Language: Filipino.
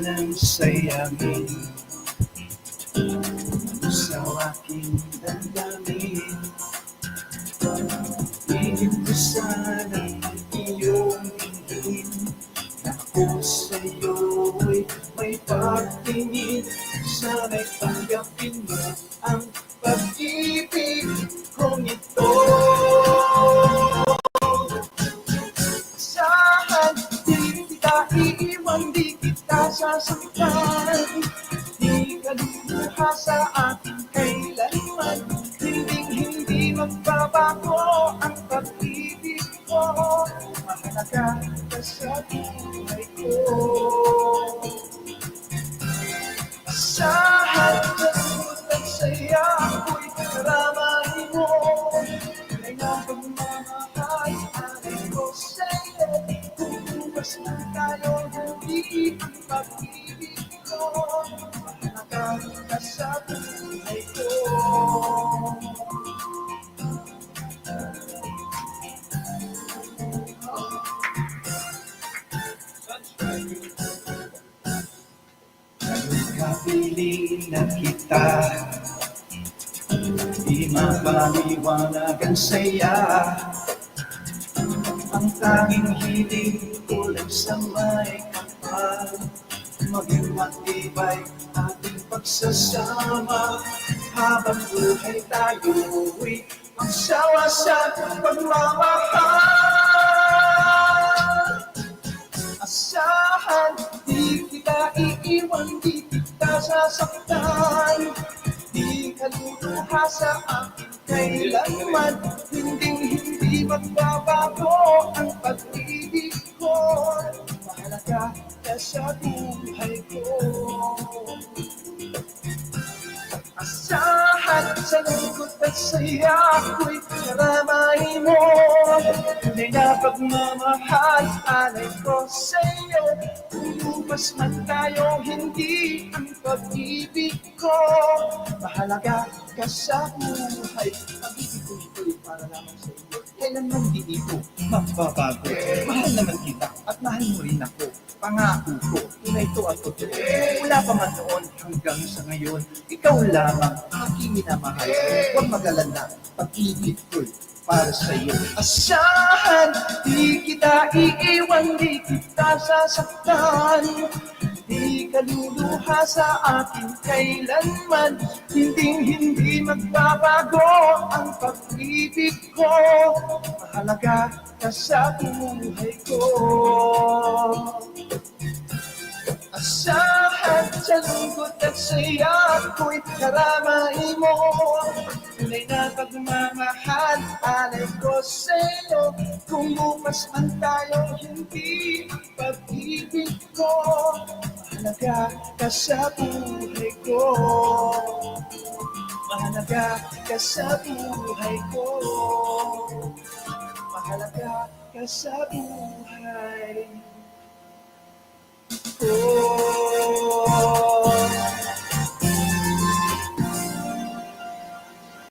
ng sayamin sa aking damdamin. Pilit ko sana iyong tingin na ako sa'yo'y may pagtingin. Sana'y tanggapin mo ang pag-ibig kong ito. Saan di kita iiwan, di kita sasaktan Di ka luluha sa akin kailanman Hindi, hindi magbabago ang pag-ibig ko Mahalaga ka sa buhay ko Asahan ka at saya ako'y karamay mo Tunay na pagmamahal ko sa'yo Kung bukas na tayo hindi ang pag-ibig ko ka sa buhay ko Kapiling na kita Di mapaliwanag ang saya Ang tanging hiling ko sa may kapal Maging matibay ating pagsasama. Habang buhay tayo'y magsawa sa pagmamahal. Asahan, di kita iiwan, di kita sasaktan. Di ka luluha sa akin kailanman Hindi, hindi magbabago ang pag-ibig ko. Mahalaga ka sa buhay ko. Asahan sa lungkot at saya ako'y karamay mo. Tunay na pagmamahal, alay ko sa'yo. Umupas man tayo, hindi ang pag-ibig ko. Mahalaga ka sa buhay. Pag-ibig ko para lamang sa iyo Kailanman di ito mababago. Mahal naman kita at mahal mo rin ako Pangako ko, tunay ito at totoo Wala pa man noon hanggang sa ngayon Ikaw lamang aking minamahal Huwag magalala, pag-ibig ko'y para sa iyo. Asahan, di kita iiwan, di kita sasaktan. Di ka luluha sa akin kailanman, hindi hindi magbabago ang pag-ibig ko. Mahalaga ka sa buhay ko. Sa lungkot at saya ko'y karamay mo. Tunay na pagmamahal, alay ko sa'yo. Kung bukas man tayo, hindi pag-ibig ko. Mahalaga ka sa buhay ko. Mahalaga ka sa buhay ko. Mahalaga ka sa buhay. ko